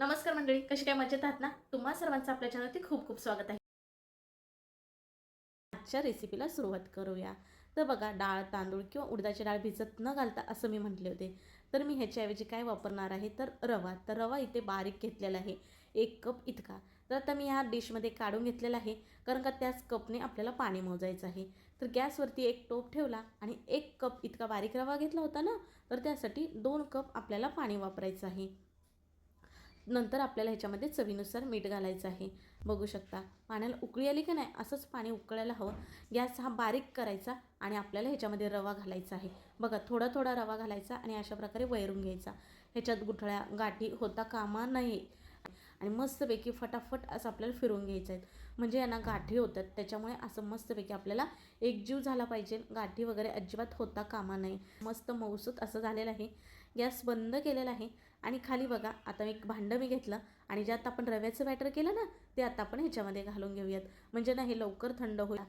नमस्कार मंडळी कशी काय मजेत आहात ना? तुम्हा सर्वांचं आपल्या चॅनलवरती खूप खूप स्वागत आहे. आजच्या रेसिपीला सुरुवात करूया. तर बघा डाळ तांदूळ किंवा उडदाची डाळ भिजत न घालता असं मी म्हटले होते. तर मी ह्याच्याऐवजी काय वापरणार आहे? तर रवा. तर रवा इथे बारीक घेतलेला आहे. एक कप इतका. तर आता मी ह्या डिशमध्ये काढून घेतलेला आहे. कारण का त्याच कपने आपल्याला पाणी मोजायचं आहे. तर गॅसवरती एक टोप ठेवला आणि एक कप इतका बारीक रवा घेतला होता ना? तर त्यासाठी दोन कप आपल्याला पाणी वापरायचं आहे. नंतर आपल्याला ह्याच्यामध्ये चवीनुसार मीठ घालायचं आहे. बघू शकता. पाण्याला उकळी आली का नाही असंच पाणी उकळायला हवं. गॅस हा बारीक करायचा आणि आपल्याला ह्याच्यामध्ये रवा घालायचा आहे. बघा थोडा थोडा रवा घालायचा आणि अशा प्रकारे वैरून घ्यायचा. ह्याच्यात गुठळ्या गाठी होता कामा नाही आणि मस्तपैकी फटाफट असं आपल्याला फिरवून घ्यायचं आहे. म्हणजे यांना गाठी होतात. त्याच्यामुळे असं मस्तपैकी आपल्याला एकजीव झाला पाहिजे. गाठी वगैरे अजिबात होता कामा नाही मस्त मऊसूत असं झालेलं आहे. गॅस बंद केलेला आहे. आणि खाली बघा आता एक भांडं मी घेतलं आणि ज्यात आपण रव्याचं बॅटर केलं ना ते आता आपण ह्याच्यामध्ये घालून घेऊयात. म्हणजे ना हे लवकर थंड होईल.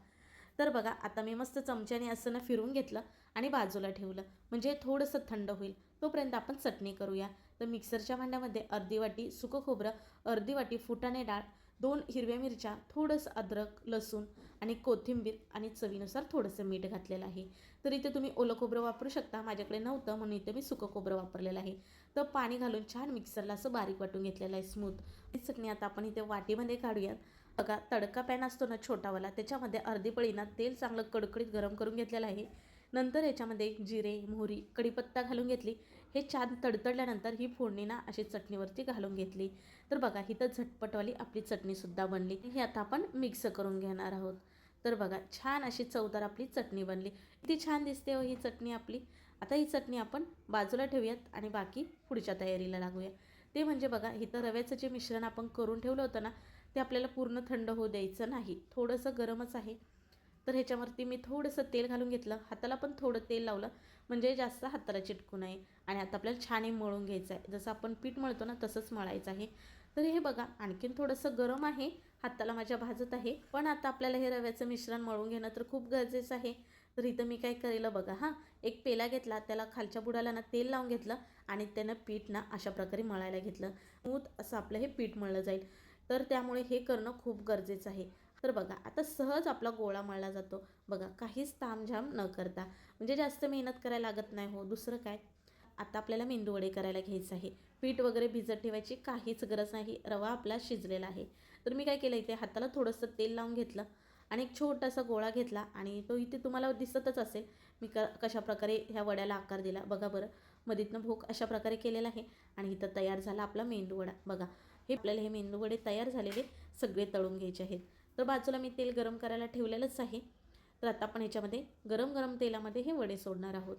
तर बघा आता मी मस्त चमच्याने असं ना फिरून घेतलं आणि बाजूला ठेवलं. म्हणजे थोडंसं थंड होईल. तोपर्यंत आपण चटणी करूया. तर मिक्सरच्या भांड्यामध्ये अर्धी वाटी सुकं खोबरं अर्धी वाटी फुटाणे डाळ दोन हिरव्या मिरच्या थोडंसं अद्रक लसूण आणि कोथिंबीर आणि चवीनुसार थोडंसं मीठ घातलेलं आहे. तर इथे तुम्ही ओलं खोबरं वापरू शकता माझ्याकडे नव्हतं म्हणून इथे मी सुकं खोबरं वापरलेलं आहे. तर पाणी घालून छान मिक्सरला असं बारीक वाटून घेतलेलं आहे स्मूथ ही चटणी आता आपण इथे वाटीमध्ये काढूयात. बघा तडका पॅन असतो ना छोटावाला त्याच्यामध्ये अर्धी पळीना तेल चांगलं कडकडीत गरम करून घेतलेलं आहे. नंतर याच्यामध्ये जिरे मोहरी कढीपत्ता घालून घेतली. हे छान तडतडल्यानंतर ही फोडणी ना अशी चटणीवरती घालून घेतली. तर बघा ही तर झटपटवाली आपली चटणीसुद्धा बनली. ही आता आपण मिक्स करून घेणार आहोत. तर बघा छान अशी चवदार आपली चटणी बनली. किती छान दिसते हो ही चटणी आपली. आता ही चटणी आपण बाजूला ठेवूयात आणि बाकी पुढच्या तयारीला लागूया. ते म्हणजे बघा इथं रव्याचं जे मिश्रण आपण करून ठेवलं होतं ना ते आपल्याला पूर्ण थंड होऊ द्यायचं नाही. थोडंसं गरमच आहे. तर ह्याच्यावरती मी थोडंसं तेल घालून घेतलं. हाताला पण थोडं तेल लावलं. म्हणजे जास्त हाताला चिटकू नये. आणि आता आपल्याला छान हे मळून घ्यायचं आहे. जसं आपण पीठ मळतो ना तसंच मळायचं आहे. तर हे बघा आणखीन थोडंसं गरम आहे. हाताला माझ्या भाजत आहे. पण आता आपल्याला हे रव्याचं मिश्रण मळून घेणं तर खूप गरजेचं आहे. तर इथं मी काय करेलं बघा हां. एक पेला घेतला. त्याला खालच्या बुडाला ना तेल लावून घेतलं. आणि त्यानं पीठ ना अशा प्रकारे मळायला घेतलं. मूत असं आपलं हे पीठ मळलं जाईल. तर त्यामुळे हे करणं खूप गरजेचं आहे. तर बघा आता सहज आपला गोळा मळला जातो. बघा काहीच तामझाम न करता. म्हणजे जास्त मेहनत करायला लागत नाही हो. दुसरं काय? आता आपल्याला मेंदूवडे करायला घ्यायचं आहे. पीठ वगैरे भिजत ठेवायची काहीच गरज नाही. रवा आपला शिजलेला आहे. तर मी काय केलं इथे? हाताला थोडंसं तेल लावून घेतलं आणि एक छोटासा गोळा घेतला आणि तो इथे तुम्हाला दिसतच असेल. मी क कशा प्रकारे ह्या वड्याला आकार दिला? बघा बरं. मधीतनं भोक अशा प्रकारे केलेला आहे आणि इथं तयार झाला आपला मेंदूवडा. बघा हे आपल्याला हे मेंदूवडे तयार झालेले सगळे तळून घ्यायचे आहेत. तर बाजूला मी तेल गरम करायला ठेवलेलंच आहे. तर आता आपण ह्याच्यामध्ये गरम गरम तेलामध्ये हे वडे सोडणार आहोत.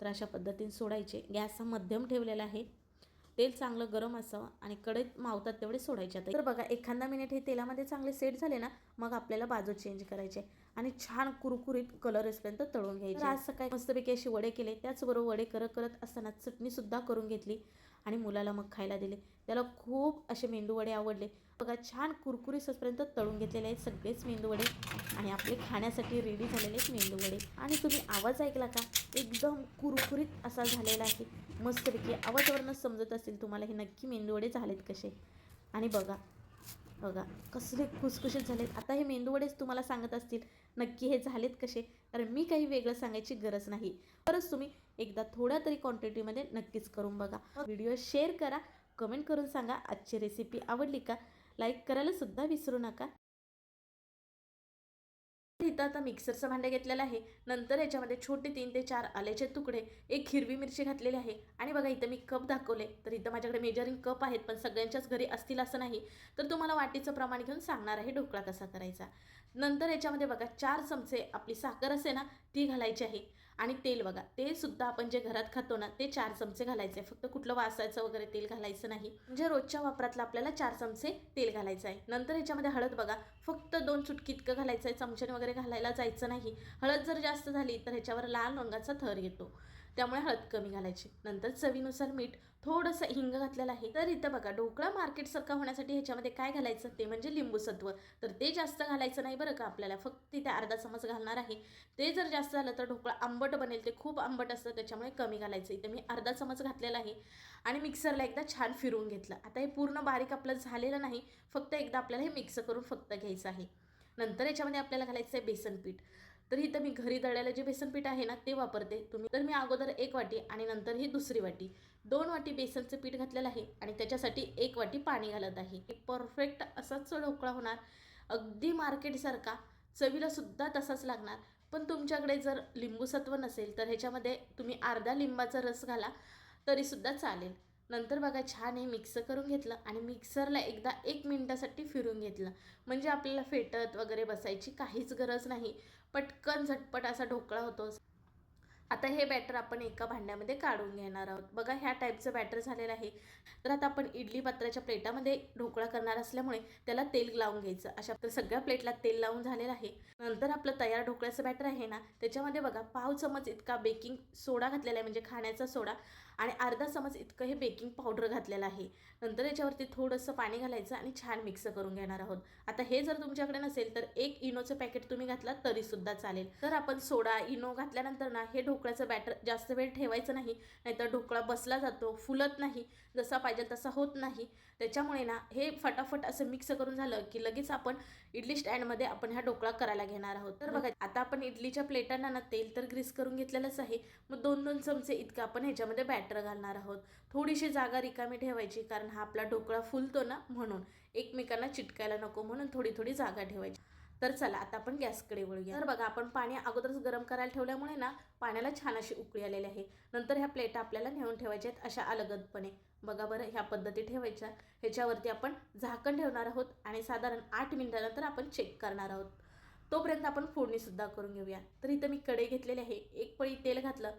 तर अशा पद्धतीने सोडायचे. गॅस हा मध्यम ठेवलेला आहे. तेल चांगलं गरम असावं आणि कडेत मावतात तेवढे सोडायचे आता. तर बघा एखादा मिनिट हे तेलामध्ये चांगले सेट झाले ना मग आपल्याला बाजू चेंज करायचे आणि छान कुरकुरीत कलर असपर्यंत तळून घ्यायचे. आज सकाळी मस्तपैकी असे वडे केले. त्याचबरोबर वडे करत करत असताना चटणीसुद्धा करून घेतली आणि मुलाला मग खायला दिले. त्याला खूप असे मेंदू वडे आवडले. बघा छान कुरकुरीसपर्यंत तळून घेतलेले आहेत सगळेच मेंदूवडे. आणि आपले खाण्यासाठी रेडी झालेले आहेत मेंदू वडे आणि तुम्ही आवाज ऐकला का? एकदम कुरकुरीत असा झालेला आहे. मस्तपैकी आवाजावरूनच समजत असेल तुम्हाला हे नक्की मेंदूवडे झालेत कसे. आणि बघा बघा कसले खुसखुशीत झालेत. आता हे मेंदूवडेच तुम्हाला सांगत असतील नक्की हे झालेत कसे? कारण मी काही वेगळं सांगायची गरज नाही. परत तुम्ही एकदा थोड्या तरी क्वांटिटीमध्ये नक्कीच करून बघा. व्हिडिओ शेअर करा कमेंट करून सांगा आजची रेसिपी आवडली का? लाईक करायलासुद्धा विसरू नका. इथं आता मिक्सरचं भांडे घेतलेलं आहे. नंतर याच्यामध्ये छोटे तीन ते चार आल्याचे तुकडे एक हिरवी मिरची घातलेली आहे. आणि बघा इथं मी कप दाखवले. तर इथं माझ्याकडे मेजरिंग कप आहेत पण सगळ्यांच्याच घरी असतील असं नाही. तर तुम्हाला वाटीचं प्रमाण घेऊन सांगणार आहे ढोकळा कसा करायचा. नंतर याच्यामध्ये बघा चार चमचे आपली साखर असे ना ती घालायची आहे. आणि तेल बघा ते सुद्धा आपण जे घरात खातो ना ते चार चमचे घालायचे फक्त कुठलं वासायचं वगैरे तेल घालायचं नाही. म्हणजे रोजच्या वापरातलं आपल्याला चार चमचे तेल घालायचं आहे. नंतर याच्यामध्ये हळद बघा फक्त दोन चुटकी इतकं घालायचं आहे. चमच्याने वगैरे घालायला जायचं नाही. हळद जर जास्त झाली तर ह्याच्यावर लाल रंगाचा थर येतो. त्यामुळे हळद कमी घालायची. नंतर चवीनुसार मीठ थोडंसं हिंग घातलेलं आहे. तर इथं बघा ढोकळा मार्केटसारखा होण्यासाठी ह्याच्यामध्ये काय घालायचं? ते म्हणजे लिंबूसत्व तर ते जास्त घालायचं नाही बरं का आपल्याला. फक्त इथे अर्धा चमच घालणार आहे. ते जर जास्त झालं तर ढोकळा आंबट बनेल. ते खूप आंबट असतं त्याच्यामुळे कमी घालायचं. इथं मी अर्धा चमच घातलेला आहे. आणि मिक्सरला एकदा छान फिरवून घेतलं. आता हे पूर्ण बारीक आपलं झालेलं नाही. फक्त एकदा आपल्याला हे मिक्स करून फक्त घ्यायचं आहे. नंतर याच्यामध्ये आपल्याला घालायचं आहे बेसन पीठ. तर इथं मी घरी दळायला जे बेसनपीठ आहे ना ते वापरते. तुम्ही तर मी अगोदर एक वाटी आणि नंतर ही दुसरी वाटी. दोन वाटी बेसनचं पीठ घातलेलं आहे आणि त्याच्यासाठी एक वाटी पाणी घालत आहे. परफेक्ट असाच ढोकळा होणार. अगदी मार्केटसारखा चवीला सुद्धा तसाच लागणार. पण तुमच्याकडे जर लिंबूसत्व नसेल तर ह्याच्यामध्ये तुम्ही अर्धा लिंबाचा रस घाला तरीसुद्धा चालेल. नंतर बघा छान हे मिक्स करून घेतलं आणि मिक्सरला एकदा एक मिनटासाठी फिरून घेतलं. म्हणजे आपल्याला फेटत वगैरे बसायची काहीच गरज नाही. पटकन झटपट असा ढोकळा होतो. आता हे बॅटर आपण एका भांड्यामध्ये काढून घेणार आहोत. बघा ह्या टाईपचं बॅटर झालेलं आहे. तर आता आपण इडली पात्राच्या प्लेटामध्ये ढोकळा करणार असल्यामुळे त्याला तेल लावून घ्यायचं. अशा तर सगळ्या प्लेटला तेल लावून झालेलं आहे. नंतर आपलं तयार ढोकळ्याचं बॅटर आहे ना त्याच्यामध्ये बघा पाव चमच इतका बेकिंग सोडा घातलेला आहे. म्हणजे खाण्याचा सोडा आणि अर्धा चमच इतकं हे बेकिंग पावडर घातलेलं आहे. नंतर याच्यावरती थोडंसं पाणी घालायचं आणि छान मिक्स करून घेणार आहोत. आता हे जर तुमच्याकडे नसेल तर एक इनोचं पॅकेट तुम्ही घातला तरीसुद्धा चालेल. तर आपण सोडा इनो घातल्यानंतर ना हे ढोकळ्याचं बॅटर जास्त वेळ ठेवायचं नाही. नाहीतर ढोकळा बसला जातो फुलत नाही. जसा पाहिजे तसा होत नाही. त्याच्यामुळे ना हे फटाफट असं मिक्स करून झालं की लगेच आपण इडली स्टँडमध्ये आपण ह्या ढोकळा करायला घेणार आहोत. तर बघा आता आपण इडलीच्या प्लेटांना ना तेल तर ग्रीस करून घेतलेलंच आहे. मग दोन दोन चमचे इतकं आपण ह्याच्यामध्ये बॅटर घालणार आहोत. थोडीशी जागा रिकामी ठेवायची कारण हा आपला ढोकळा फुलतो ना म्हणून. एकमेकांना चिटकायला नको म्हणून थोडी थोडी जागा ठेवायची. तर चला आता आपण गॅसकडे वळूया. तर बघा आपण पाणी अगोदरच गरम करायला ठेवल्यामुळे ना पाण्याला छान अशी उकळी आलेली आहे. नंतर ह्या प्लेटा आपल्याला नेऊन ठेवायच्या आहेत अशा अलगदपणे. बघा बरं ह्या पद्धती ठेवायच्या. ह्याच्यावरती आपण झाकण ठेवणार आहोत आणि साधारण आठ मिनिटानंतर आपण चेक करणार आहोत. तोपर्यंत आपण फोडणीसुद्धा करून घेऊया. तर इथं मी कढई घेतलेली आहे. एक पळी तेल घातलं.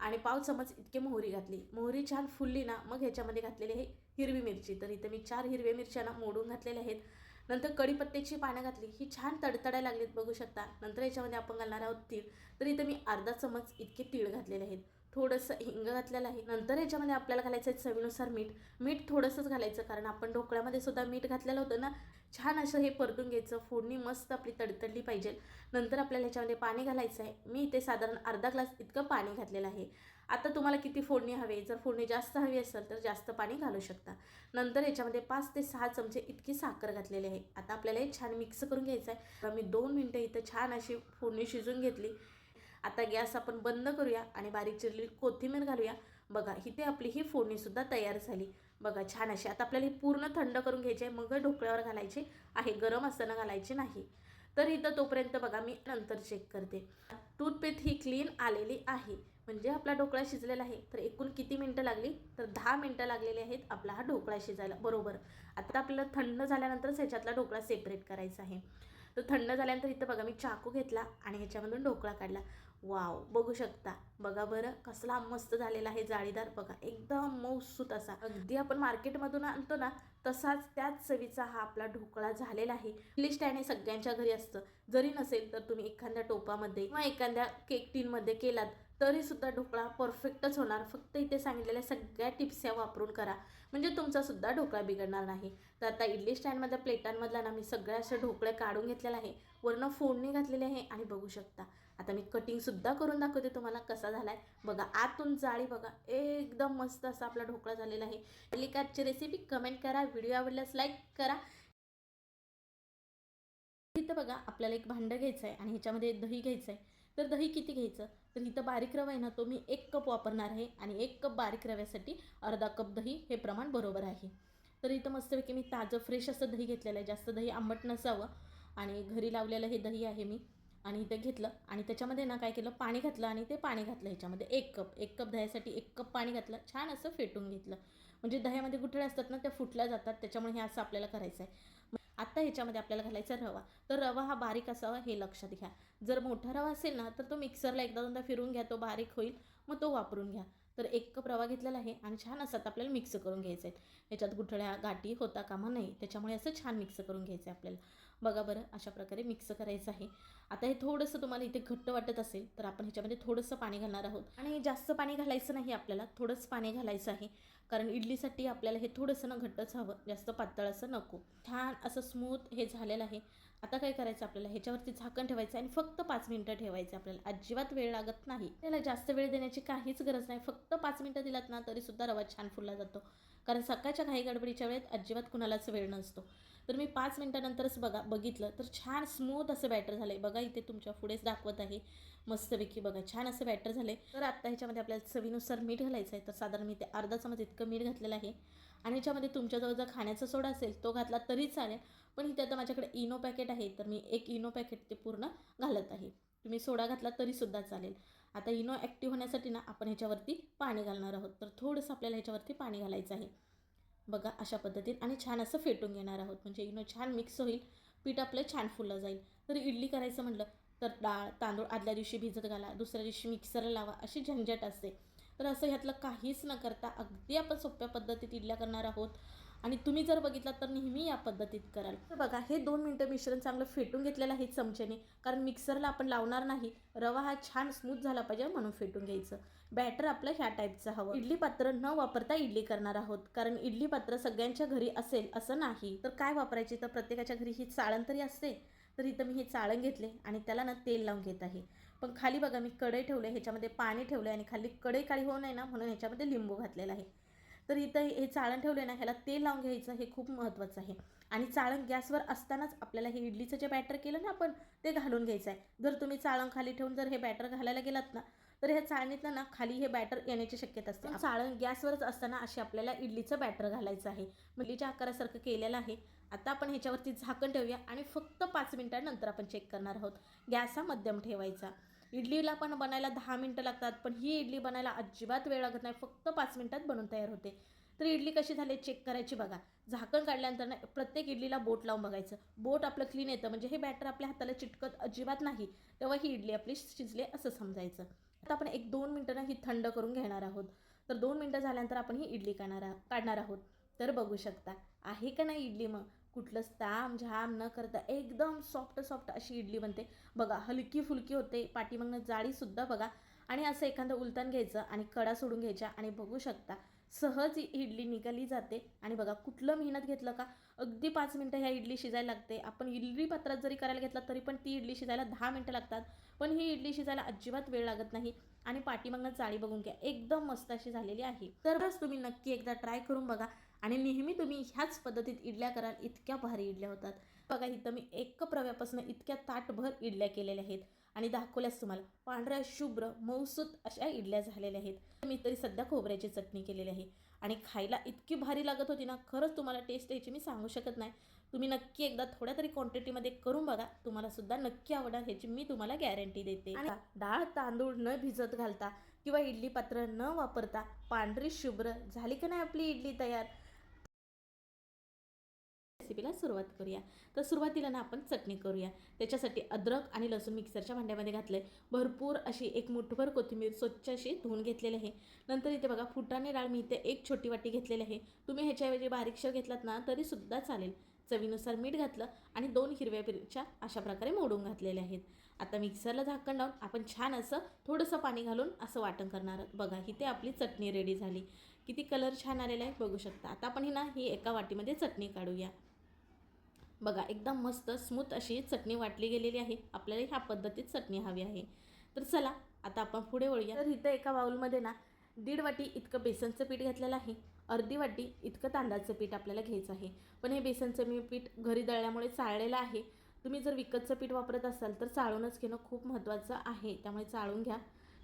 आणि पाव चमच इतके मोहरी घातली. मोहरी छान फुलली ना मग ह्याच्यामध्ये घातलेली आहे हिरवी मिरची. तर इथं मी चार हिरव्या मिरच्या ना मोडून घातलेल्या आहेत. नंतर कढीपत्त्याची पानं घातली. ही छान तडतडायला लागलीत बघू शकता. नंतर याच्यामध्ये आपण घालणार आहोत तीळ. तर इथं मी अर्धा चमच इतके तीळ घातलेले आहेत. थोडंसं हिंग घातलेलं आहे. नंतर याच्यामध्ये आपल्याला घालायचं आहे चवीनुसार मीठ. मीठ थोडंसंच घालायचं कारण आपण ढोकळ्यामध्ये सुद्धा मीठ घातलेलं होतं ना छान असं हे परतून घ्यायचं. फोडणी मस्त आपली तडतडली पाहिजे. नंतर आपल्याला ह्याच्यामध्ये पाणी घालायचं आहे. मी इथे साधारण अर्धा ग्लास इतकं पाणी घातलेलं आहे. आता तुम्हाला किती फोडणी हवी जर फोडणी जास्त हवी असेल तर जास्त पाणी घालू शकता. नंतर याच्यामध्ये पाच ते सहा चमचे इतकी साखर घातलेली आहे. आता आपल्याला हे छान मिक्स करून घ्यायचं आहे. तर मी दोन मिनटं इथं छान अशी फोडणी शिजून घेतली. आता गॅस आपण बंद करूया आणि बारीक चिरलेली कोथिंबीर घालूया. बघा इथे आपली ही फोडणीसुद्धा तयार झाली. बघा छान अशी. आता आपल्याला ही पूर्ण थंड करून घ्यायची आहे मग ढोकळ्यावर घालायची आहे. गरम असताना घालायचे नाही. तर इथं तोपर्यंत बघा मी नंतर चेक करते. टूथपेस्ट ही क्लीन आलेली आहे. म्हणजे आपला ढोकळा शिजलेला आहे. तर एकूण किती मिनटं लागली? तर दहा मिनटं लागलेली आहेत आपला हा ढोकळा शिजायला. बरोबर. आता आपल्याला थंड झाल्यानंतरच ह्याच्यातला ढोकळा सेपरेट करायचा आहे. तर थंड झाल्यानंतर इथं बघा मी चाकू घेतला आणि ह्याच्यामधून ढोकळा काढला. वाव बघू शकता. बघा बरं कसला मस्त झालेला आहे जाळीदार बघा. एकदम मऊसूत असा. अगदी आपण मार्केटमधून आणतो ना तसाच त्याच चवीचा हा आपला ढोकळा झालेला आहे. इडली स्टँड हे सगळ्यांच्या घरी असतं. जरी नसेल तर तुम्ही एखाद्या टोपामध्ये किंवा एखाद्या केक टीनमध्ये केलात तरी सुद्धा ढोकळा परफेक्टच होणार. फक्त इथे सांगितलेल्या सगळ्या टिप्स या वापरून करा. म्हणजे तुमचा सुद्धा ढोकळा बिघडणार नाही. तर आता इडली स्टँडमधल्या प्लेटांमधला ना मी सगळ्या अशा ढोकळे काढून घेतलेला आहे. वरनं फोडणी घातलेली आहे आणि बघू शकता. आता मी कटिंगसुद्धा करून दाखवते तुम्हाला कसा झाला आहे बघा आतून जाळी बघा एकदम मस्त असा आपला ढोकळा झालेला आहे. इडली रेसिपी कमेंट करा व्हिडिओ आवडल्यास लाईक करा. इथं बघा आपल्याला एक भांडं घ्यायचं आहे आणि ह्याच्यामध्ये दही घ्यायचं आहे तर दही किती घ्यायचं? तर इथं बारीक रवा आहे ना तो मी एक कप वापरणार आहे आणि एक कप बारीक रव्यासाठी अर्धा कप दही हे प्रमाण बरोबर आहे. तर इथं मस्तपैकी मी ताजं फ्रेश असं दही घेतलेलं आहे. जास्त दही आंबट नसावं. आणि घरी लावलेलं हे दही आहे मी. आणि इथे घेतलं. आणि त्याच्यामध्ये ना काय केलं पाणी घातलं आणि ते पाणी घातलं ह्याच्यामध्ये. एक कप एक कप दह्यासाठी एक कप पाणी घातलं. छान असं फेटून घेतलं. म्हणजे दह्यामध्ये गुठळ्या असतात ना त्या फुटल्या जातात. त्याच्यामुळे हे असं आपल्याला करायचं आहे आत्ता ह्याच्यामध्ये आपल्याला घालायचा रवा. तर रवा हा बारीक असावा हे लक्षात घ्या. जर मोठा रवा असेल ना तर तो मिक्सरला एकदा दोनदा फिरून घ्या. तो बारीक होईल. मग तो वापरून घ्या. तर एक कप रवा घेतलेला आहे आणि छान असं आता आपल्याला मिक्स करून घ्यायचं आहे. ह्याच्यात गुठळ्या गाठी होता कामा नाही त्याच्यामुळे असं छान मिक्स करून घ्यायचं आहे आपल्याला. बघा बरं अशा प्रकारे मिक्स करायचं आहे. आता हे थोडंसं तुम्हाला इथे घट्ट वाटत असेल तर आपण ह्याच्यामध्ये थोडंसं पाणी घालणार आहोत. आणि जास्त पाणी घालायचं नाही आपल्याला थोडंच पाणी घालायचं आहे. कारण इडलीसाठी आपल्याला हे थोडंसं ना घट्टच हवं जास्त पातळ असं नको. छान असं स्मूथ हे झालेलं आहे. आता काय करायचं आपल्याला? ह्याच्यावरती झाकण ठेवायचं आणि फक्त पाच मिनटं ठेवायचं आपल्याला. अजिबात वेळ लागत नाही. त्याला जास्त वेळ देण्याची काहीच गरज नाही. फक्त पाच मिनटं दिलात ना तरीसुद्धा रवा छान फुलला जातो. कारण सकाळच्या घाई गडबडीच्या वेळेत अजिबात कुणालाच वेळ नसतो. तर मी पाच मिनटानंतरच बघा बघितलं तर छान स्मूथ असं बॅटर झालं आहे बघा इथे तुमच्या पुढेच दाखवत आहे. मस्तपैकी बघा छान असं बॅटर झालं आहे तर आत्ता ह्याच्यामध्ये आपल्याला चवीनुसार मीठ घालायचं आहे तर साधारण मी ते अर्धा चमच इतकं मीठ घातलेलं आहे. आणि ह्याच्यामध्ये तुमच्याजवळ जर खाण्याचा सोडा असेल तो घातला तरी चालेल. पण इथे आता माझ्याकडे इनो पॅकेट आहे तर मी एक इनो पॅकेट ते पूर्ण घालत आहे. तुम्ही सोडा घातला तरीसुद्धा चालेल. आता इनो ॲक्टिव्ह होण्यासाठी ना आपण ह्याच्यावरती पाणी घालणार आहोत. तर थोडंसं आपल्याला ह्याच्यावरती पाणी घालायचं आहे. बघा अशा पद्धतीने आणि छान असं फेटून घेणार आहोत. म्हणजे इनो छान मिक्स होईल पीठ आपलं छान फुललं जाईल. तर इडली करायचं म्हटलं तर डाळ तांदूळ आदल्या दिवशी भिजत घाला दुसऱ्या दिवशी मिक्सरला लावा अशी झंझट असते. तर असं ह्यातलं काहीच न करता अगदी आपण सोप्या पद्धतीत इडल्या करणार आहोत. आणि तुम्ही जर बघितलात तर नेहमी या पद्धतीत कराल. तर बघा हे दोन मिनटं मिश्रण चांगलं फेटून घेतलेलं आहे चमच्याने. कारण मिक्सरला आपण लावणार नाही. रवा हा छान स्मूथ झाला पाहिजे म्हणून फेटून घ्यायचं. बॅटर आपलं ह्या टाईपचं हवं. इडली पात्र न वापरता इडली करणार आहोत. कारण इडली पात्र सगळ्यांच्या घरी असेल असं नाही. तर काय वापरायची? तर प्रत्येकाच्या घरी ही चाळण तरी असते. तर इथं मी हे चाळण घेतले आणि त्याला ना तेल लावून घेत आहे. पण खाली बघा मी कढई ठेवले ह्याच्यामध्ये पाणी ठेवले आणि खाली कढई काळी होऊ नये ना म्हणून ह्याच्यामध्ये लिंबू घातलेला आहे. तर इथं हे चाळण ठेवले ना ह्याला तेल लावून घ्यायचं हे खूप महत्त्वाचं आहे. आणि चाळण गॅसवर असतानाच आपल्याला हे इडलीचं जे बॅटर केलं ना आपण ते घालून घ्यायचं आहे. जर तुम्ही चाळण खाली ठेवून जर हे बॅटर घालायला गेलात ना तर ह्या चाळणीतनं ना खाली हे बॅटर येण्याची शक्यता असते. चाळण गॅसवरच असताना अशी आपल्याला इडलीचं बॅटर घालायचं आहे. इडलीच्या आकारासारखं केलेलं आहे. आता आपण ह्याच्यावरती झाकण ठेवूया आणि फक्त पाच मिनिटानंतर आपण चेक करणार आहोत. गॅस हा मध्यम ठेवायचा. इडलीला पण बनायला दहा मिनटं लागतात पण ही इडली बनायला अजिबात वेळ लागत नाही फक्त पाच मिनटात बनून तयार होते. तर इडली कशी झाली चेक करायची बघा. झाकण काढल्यानंतर ना प्रत्येक इडलीला बोट लावून बघायचं. बोट आपलं क्लीन येतं म्हणजे हे बॅटर आपल्या हाताला चिटकत अजिबात नाही तेव्हा ही इडली आपली शिजले असं समजायचं. आता आपण एक दोन मिनटं ना ही थंड करून घेणार आहोत. तर दोन मिनटं झाल्यानंतर आपण ही इडली काढणार काढणार आहोत. तर बघू शकता आहे का नाही इडली मग? कुठलंच ताम झाम न करता एकदम सॉफ्ट सॉफ्ट अशी इडली बनते. बघा हलकी फुलकी होते पाठीमागनं जाळीसुद्धा बघा. आणि असं एखादं उलटण घ्यायचं आणि कडा सोडून घ्यायच्या आणि बघू शकता सहज ही इडली निघाली जाते. आणि बघा कुठलं मेहनत घेतलं का? अगदी पाच मिनटं ह्या इडली शिजायला लागते. आपण इडली पात्रात जरी करायला घेतला तरी पण ती इडली शिजायला दहा मिनटं लागतात. पण ही इडली शिजायला अजिबात वेळ लागत नाही. आणि पाठीमागनं चाळी बघून घ्या. एकदम मस्त अशी झालेली आहे. तरच तुम्ही नक्की एकदा ट्राय करून बघा. आणि नेहमी तुम्ही ह्याच पद्धतीत इडल्या कराल इतक्या भारी इडल्या होतात. बघा इथं मी एक कप रव्यापासून इतक्या ताटभर इडल्या केलेल्या आहेत. आणि दाखवल्यास तुम्हाला पांढऱ्या शुभ्र मौसूत अशा इडल्या झालेल्या आहेत. मी तरी सध्या खोबऱ्याची चटणी केलेली आहे. आणि खायला इतकी भारी लागत होती ना खरंच तुम्हाला टेस्ट यायची मी सांगू शकत नाही. तुम्ही नक्की एकदा थोड्या तरी क्वांटिटीमध्ये करून बघा. तुम्हाला सुद्धा नक्की आवडेल ह्याची मी तुम्हाला गॅरंटी देते. आणि डाळ तांदूळ न भिजत घालता किंवा इडली पात्र न वापरता पांढरी शुभ्र झाली का नाही आपली इडली तयार? रेसिपीला सुरुवात करूया. तर सुरुवातीला ना आपण चटणी करूया. त्याच्यासाठी अद्रक आणि लसूण मिक्सरच्या भांड्यामध्ये घातलं आहे भरपूर अशी एक मुठभर कोथिंबीर स्वच्छ अशी धुवून घेतलेली आहे. नंतर इथे बघा फुटाणे डाळ मी इथे एक छोटी वाटी घेतलेली आहे. तुम्ही ह्याच्याऐवजी बारीकशा घेतलात ना तरीसुद्धा चालेल. चवीनुसार मीठ घातलं आणि दोन हिरव्या मिरच्या अशा प्रकारे मोडून घातलेल्या आहेत. आता मिक्सरला झाकण लावून आपण छान असं थोडंसं पाणी घालून असं वाटण करणार आहोत. बघा इथे आपली चटणी रेडी झाली. किती कलर छान आलेला आहे बघू शकता. आता आपण हे ना ही एका वाटीमध्ये चटणी काढूया. बघा एकदम मस्त स्मूथ अशी चटणी वाटली गेलेली आहे. आपल्याला ह्या पद्धतीत चटणी हवी आहे. तर चला आता आपण पुढे वळूया. तर इथं एका बाउलमध्ये ना दीड वाटी इतकं बेसनचं पीठ घेतलेलं आहे. अर्धी वाटी इतकं तांदळाचं पीठ आपल्याला घ्यायचं आहे. पण हे बेसनचं मी पीठ घरी दळल्यामुळे चाळलेलं आहे. तुम्ही जर विकतचं पीठ वापरत असाल तर चाळूनच घेणं खूप महत्त्वाचं आहे. त्यामुळे चाळून घ्या.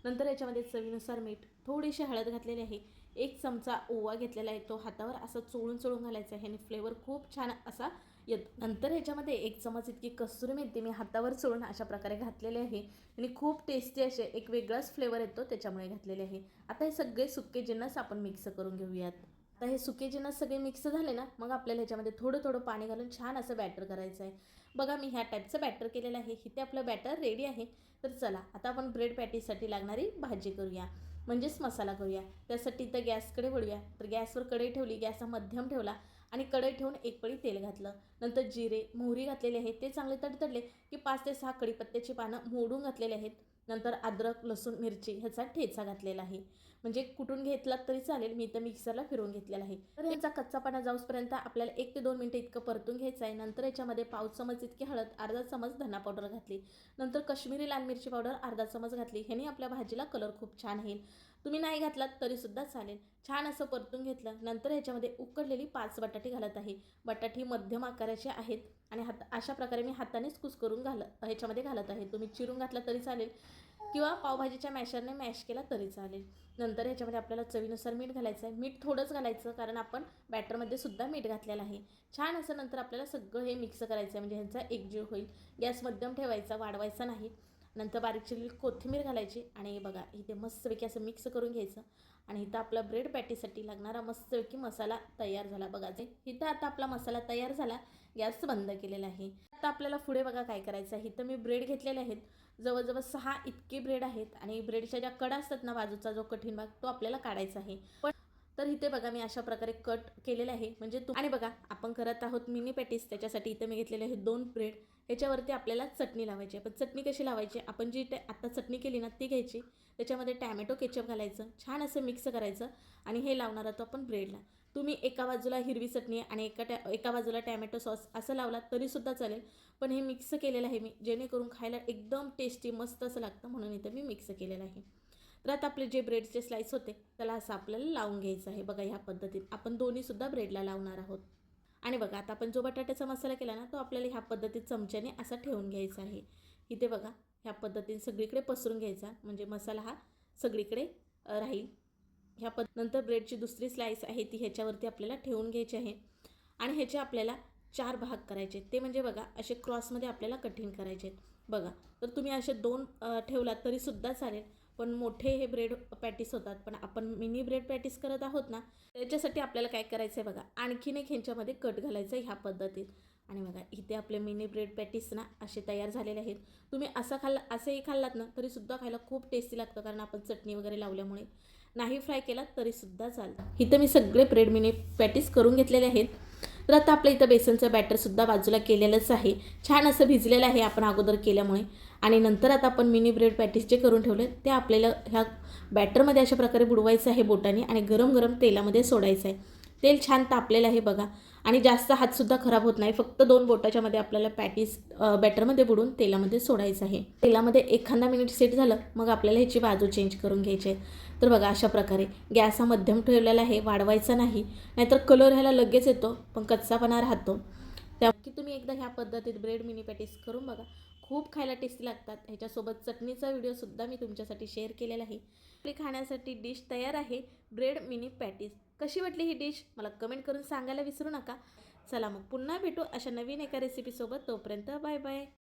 नंतर याच्यामध्ये चवीनुसार मीठ थोडीशी हळद घातलेली आहे. एक चमचा ओवा घेतलेला आहे. तो हातावर असं चोळून चोळून घालायचा आहे आणि फ्लेवर खूप छान असा येतो. नंतर ह्याच्यामध्ये एक चमच इतकी कसुरी मेथी मी हातावर चोळून अशा प्रकारे घातलेले आहे. आणि खूप टेस्टी असे एक वेगळाच फ्लेवर येतो त्याच्यामुळे घातलेले आहे. आता हे सगळे सुके जिन्नस आपण मिक्स करून घेऊयात. आता हे सुके जिन्नस सगळे मिक्स झाले ना मग आपल्याला ह्याच्यामध्ये थोडं थोडं पाणी घालून छान असं बॅटर करायचं आहे बघा मी ह्या टाईपचं बॅटर केलेलं आहे. इथे आपलं बॅटर रेडी आहे. तर चला आता आपण ब्रेड पॅटीसाठी लागणारी भाजी करूया. म्हणजेच मसाला करूया. त्यासाठी तर गॅसकडे वळूया. तर गॅसवर कढई ठेवली गॅस हा मध्यम ठेवला आणि कढई ठेवून एक पळी तेल घातलं. नंतर जिरे मोहरी घातलेले आहेत. ते चांगले तडतडले की पाच ते सहा कढीपत्त्याची पानं मोडून घातलेले आहेत. नंतर अद्रक लसूण मिरची ह्याचा ठेचा घातलेला आहे. म्हणजे कुठून घेतलात तरी चालेल मी इथं मिक्सरला फिरवून घेतलेला आहे. तर ह्याचा कच्चापणा जाऊसपर्यंत आपल्याला एक ते दोन मिनटं इतकं परतून घ्यायचं आहे. नंतर याच्यामध्ये पाव चमच इतकी हळद अर्धा चमच धना पावडर घातली. नंतर कश्मीरी लाल मिरची पावडर अर्धा चमच घातली. ह्याने आपल्या भाजीला कलर खूप छान येईल. तुम्ही नाही घातलात तरीसुद्धा चालेल. छान असं परतून घेतलं. नंतर ह्याच्यामध्ये उकडलेली पाच बटाटे घालत आहे. बटाटी मध्यम आकाराचे आहेत आणि हात अशा प्रकारे मी हातानेच कुस्करून घाल ह्याच्यामध्ये घालत आहे. तुम्ही चिरून घातला तरी चालेल किंवा पावभाजीच्या मॅशरने मॅश केला तरी चालेल. नंतर ह्याच्यामध्ये आपल्याला चवीनुसार मीठ घालायचं आहे. मीठ थोडंच घालायचं कारण आपण बॅटरमध्ये सुद्धा मीठ घातलेलं आहे. छान असं नंतर आपल्याला सगळं हे मिक्स करायचं आहे. म्हणजे ह्यांचा एकजीव होईल. गॅस मध्यम ठेवायचा वाढवायचा नाही. नंतर बारीक चिरलेली कोथिंबीर घालायची आणि बघा इथे मस्तपैकी असं मिक्स करून घ्यायचं. आणि इथं आपला ब्रेड पॅटीसाठी लागणारा मस्तपैकी मसाला तयार झाला. बघा जे इथं आता आपला मसाला तयार झाला गॅस बंद केलेला आहे. आता आपल्याला पुढे बघा काय करायचं आहे. इथं मी ब्रेड घेतलेले आहेत. जवळजवळ सहा इतके ब्रेड आहेत आणि ब्रेडच्या ज्या कडा असतात ना बाजूचा जो कठीण भाग तो आपल्याला काढायचा आहे. पण तर इथे बघा मी अशा प्रकारे कट केलेलं आहे. म्हणजे तू आणि बघा आपण करत आहोत मिनी पॅटीस त्याच्यासाठी इथं मी घेतलेले आहे दोन ब्रेड ह्याच्यावरती आपल्याला चटणी लावायची आहे. पण चटणी कशी लावायची? आपण जी आत्ता आता चटणी केली ना ती घ्यायची. त्याच्यामध्ये टॅमॅटो केचप घालायचं. छान असं मिक्स करायचं. आणि हे लावणार आहोत आपण ब्रेडला तुम्ही एका बाजूला हिरवी चटणी आणि एका टॅ एका बाजूला टॅमॅटो सॉस असं लावलात तरीसुद्धा चालेल. पण हे मिक्स केलेलं आहे मी. जेणेकरून खायला एकदम टेस्टी मस्त असं लागतं म्हणून इथं मी मिक्स केलेलं आहे. तर आता आपले जे ब्रेडचे स्लाईस होते त्याला असं आपल्याला लावून घ्यायचं आहे. बघा ह्या पद्धतीत आपण दोन्हीसुद्धा ब्रेडला लावणार आहोत. आणि बघा आता आपण जो बटाट्याचा मसाला केला ना तो आपल्याला ह्या पद्धतीत चमच्याने असा ठेवून घ्यायचा आहे. इथे बघा ह्या पद्धतीने सगळीकडे पसरून घ्यायचा. म्हणजे मसाला हा सगळीकडे राहील. ह्या पद नंतर ब्रेडची दुसरी स्लाईस आहे ती ह्याच्यावरती आपल्याला ठेवून घ्यायची आहे. आणि ह्याचे आपल्याला चार भाग करायचे ते म्हणजे बघा असे क्रॉसमध्ये आपल्याला कठीण करायचे आहेत. बघा तर तुम्ही असे दोन ठेवलात तरीसुद्धा चालेल. पण मोठे हे ब्रेड पॅटीस होतात. पण आपण मिनी ब्रेड पॅटीस करत आहोत ना त्याच्यासाठी आपल्याला काय करायचं आहे बघा आणखीन एक ह्यांच्यामध्ये कट घालायचं आहे ह्या पद्धतीत. आणि बघा इथे आपले मिनी ब्रेड पॅटीस ना असे तयार झालेले आहेत. तुम्ही असं खाल्ला असंही खाल्लात ना तरीसुद्धा खायला खूप टेस्टी लागतं कारण आपण चटणी वगैरे लावल्यामुळे. नाही फ्राय केलात तरीसुद्धा चालतं. इथं मी सगळे ब्रेड मिनी पॅटीस करून घेतलेले आहेत. तर आता आपल्या इथं बेसनचं बॅटरसुद्धा बाजूला केलेलंच आहे. छान असं भिजलेलं आहे आपण अगोदर केल्यामुळे. आणि नंतर आता आपण मिनी ब्रेड पॅटीस जे करून ठेवले ते आपल्याला ह्या बॅटरमध्ये अशा प्रकारे बुडवायचं आहे बोटाने आणि गरम गरम तेलामध्ये सोडायचं आहे तेल छान तापलेलं आहे बघा आणि जास्त हातसुद्धा खराब होत नाही. फक्त दोन बोटाच्या मध्ये आपल्याला पॅटीस बॅटरमध्ये बुडून तेलामध्ये सोडायचं आहे. तेलामध्ये एखादा मिनिट सेट झालं मग आपल्याला ह्याची बाजू चेंज करून घ्यायची आहे. तर बघा अशा प्रकारे गॅस हा मध्यम ठेवलेला आहे वाढवायचा नाही. नाहीतर कलर ह्याला लगेच येतो पण कच्चापणा राहतो. त्या की तुम्ही एकदा ह्या पद्धतीत ब्रेड मिनी पॅटीस करून बघा. खूप खायला टेस्टी लागतात. ह्याच्यासोबत चटणीचा व्हिडिओसुद्धा मी तुमच्यासाठी शेअर केलेला आहे. आपली खाण्यासाठी डिश तयार आहे ब्रेड मिनी पॅटीज कशी वाटली ही डिश मला कमेंट करून सांगायला विसरू नका. चला मग पुन्हा भेटू अशा नवीन एका रेसिपीसोबत तोपर्यंत बाय बाय